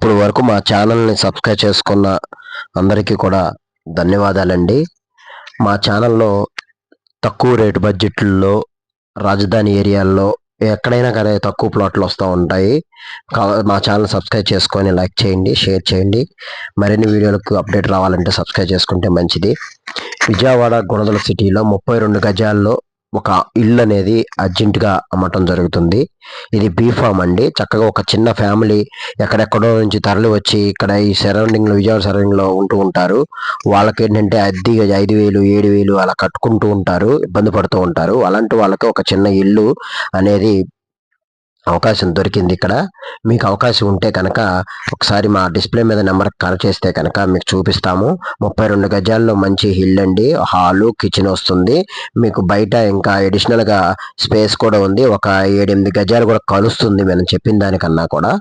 ఇప్పుడు వరకు మా ఛానల్ని సబ్స్క్రైబ్ చేసుకున్న అందరికీ కూడా ధన్యవాదాలండి. మా ఛానల్లో తక్కువ రేటు బడ్జెట్లో రాజధాని ఏరియాల్లో ఎక్కడైనా కానీ తక్కువ ప్లాట్లు వస్తూ ఉంటాయి. కా- మా ఛానల్ సబ్స్క్రైబ్ చేసుకొని లైక్ చేయండి షేర్ చేయండి. మరిన్ని వీడియోలకు అప్డేట్ రావాలంటే సబ్స్క్రైబ్ చేసుకుంటే మంచిది. విజయవాడ గుణదల సిటీలో ముప్పై రెండు గజాల్లో ఒక ఇల్లు అనేది అర్జెంటుగా అమ్మటం జరుగుతుంది. ఇది బీ ఫామ్ అండి. చక్కగా ఒక చిన్న ఫ్యామిలీ ఎక్కడెక్కడో నుంచి తరలి వచ్చి ఇక్కడ ఈ సరౌండింగ్లో విజయవాడ సరౌండింగ్లో ఉంటూ ఉంటారు. వాళ్ళకి ఏంటంటే అద్దీ ఐదు వేలు ఏడు వేలు అలా కట్టుకుంటూ ఉంటారు. ఇబ్బంది పడుతూ ఉంటారు. అలాంటి వాళ్ళకి ఒక చిన్న ఇల్లు అనేది అవకాశం దొరికింది ఇక్కడ. మీకు అవకాశం ఉంటే కనుక ఒకసారి మా డిస్ప్లే మీద నెంబర్ కాల్ చేస్తే కనుక మీకు చూపిస్తాము. ముప్పై రెండు గజాల్లో మంచి హిల్ అండి. హాలు కిచెన్ వస్తుంది. మీకు బయట ఇంకా ఎడిషనల్గా స్పేస్ కూడా ఉంది. ఒక ఏడెనిమిది గజాలు కూడా కలుస్తుంది మనం చెప్పిన దానికన్నా కూడా.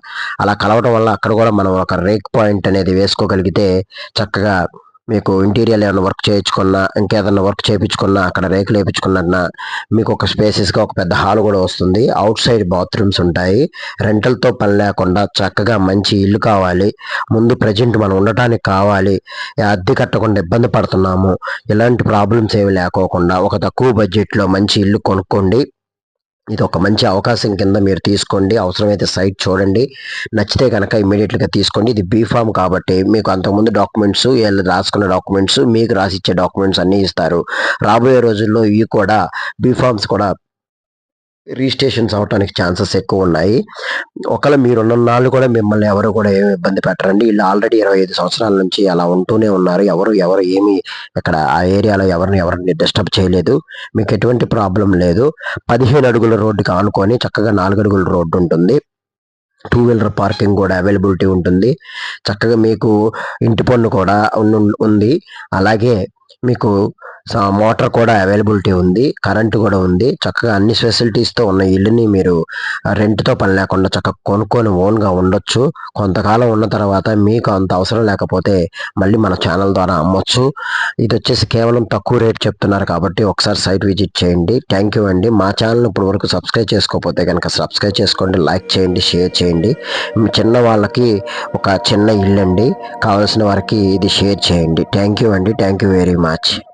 అలా కలవటం వల్ల అక్కడ కూడా మనం ఒక రేక్ పాయింట్ అనేది వేసుకోగలిగితే చక్కగా మీకు ఇంటీరియర్ ఏమైనా వర్క్ చేయించుకున్నా ఇంకేదన్నా వర్క్ చేయించుకున్నా అక్కడ రేకులు వేయించుకున్నా మీకు ఒక స్పేసెస్గా ఒక పెద్ద హాల్ కూడా వస్తుంది. అవుట్ సైడ్ బాత్రూమ్స్ ఉంటాయి. రెంటల్తో పని లేకుండా చక్కగా మంచి ఇల్లు కావాలి. ముందు ప్రజెంట్ మనం ఉండటానికి కావాలి. అద్దె కట్టకుండా ఇబ్బంది పడుతున్నాము. ఇలాంటి ప్రాబ్లమ్స్ ఏమి లేకోకుండా ఒక తక్కువ బడ్జెట్లో మంచి ఇల్లు కొనుక్కోండి. ఇది ఒక మంచి అవకాశం కింద మీరు తీసుకోండి. అవసరమైతే సైట్ చూడండి. నచ్చితే కనుక ఇమీడియట్గా తీసుకోండి. ఇది బీఫామ్ కాబట్టి మీకు అంతకుముందు డాక్యుమెంట్స్ వీళ్ళు రాసుకున్న డాక్యుమెంట్స్ మీకు రాసిచ్చే డాక్యుమెంట్స్ అన్నీ ఇస్తారు. రాబోయే రోజుల్లో ఇవి కూడా బీఫామ్స్ కూడా రిజిస్ట్రేషన్స్ అవడానికి ఛాన్సెస్ ఎక్కువ ఉన్నాయి ఒకవేళ మీరు ఉన్న నాళ్ళు కూడా మిమ్మల్ని ఎవరు కూడా ఏమి ఇబ్బంది పెట్టరండి. వీళ్ళు ఆల్రెడీ ఇరవై ఐదు సంవత్సరాల నుంచి అలా ఉంటూనే ఉన్నారు. ఎవరు ఎవరు ఏమి ఇక్కడ ఆ ఏరియాలో ఎవరిని ఎవరిని డిస్టర్బ్ చేయలేదు. మీకు ఎటువంటి ప్రాబ్లం లేదు. పదిహేను అడుగుల రోడ్డుకి ఆనుకొని చక్కగా నాలుగు అడుగుల రోడ్డు ఉంటుంది. టూ వీలర్ పార్కింగ్ కూడా అవైలబిలిటీ ఉంటుంది. చక్కగా మీకు ఇంటి పన్ను కూడా ఉంది. అలాగే మీకు మోటార్ కూడా అవైలబిలిటీ ఉంది కరెంట్ కూడా ఉంది. చక్కగా అన్ని ఫెసిలిటీస్తో ఉన్న ఇల్లుని మీరు రెంట్తో పని లేకుండా చక్కగా కొనుక్కొని ఓన్గా ఉండొచ్చు. కొంతకాలం ఉన్న తర్వాత మీకు అంత అవసరం లేకపోతే మళ్ళీ మన ఛానల్ ద్వారా అమ్మొచ్చు. ఇది వచ్చేసి కేవలం తక్కువ రేట్ చెప్తున్నారు కాబట్టి ఒకసారి సైట్ విజిట్ చేయండి. థ్యాంక్ యూ అండి. మా ఛానల్ ఇప్పుడు వరకు సబ్స్క్రైబ్ చేసుకోకపోతే కనుక సబ్స్క్రైబ్ చేసుకోండి లైక్ చేయండి షేర్ చేయండి. మీ చిన్న వాళ్ళకి ఒక చిన్న ఇల్లు అండి కావాల్సిన వారికి ఇది షేర్ చేయండి. థ్యాంక్ యూ అండి. Thank you very much.